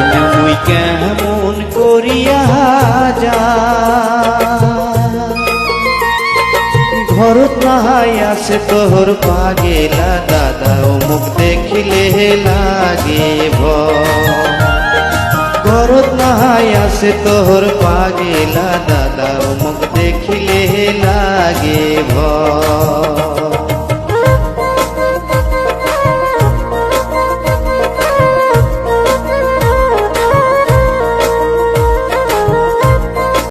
মন মুই কেমন করিয়া যা। ঘরত নাহাই আছে তোর পাগেলা দাদা ও মুখ দেখিলে লাগে ঘরত নাহাই আছে তোর পাগেলা দাদা ও মুখ দেখিলে লাগে ভ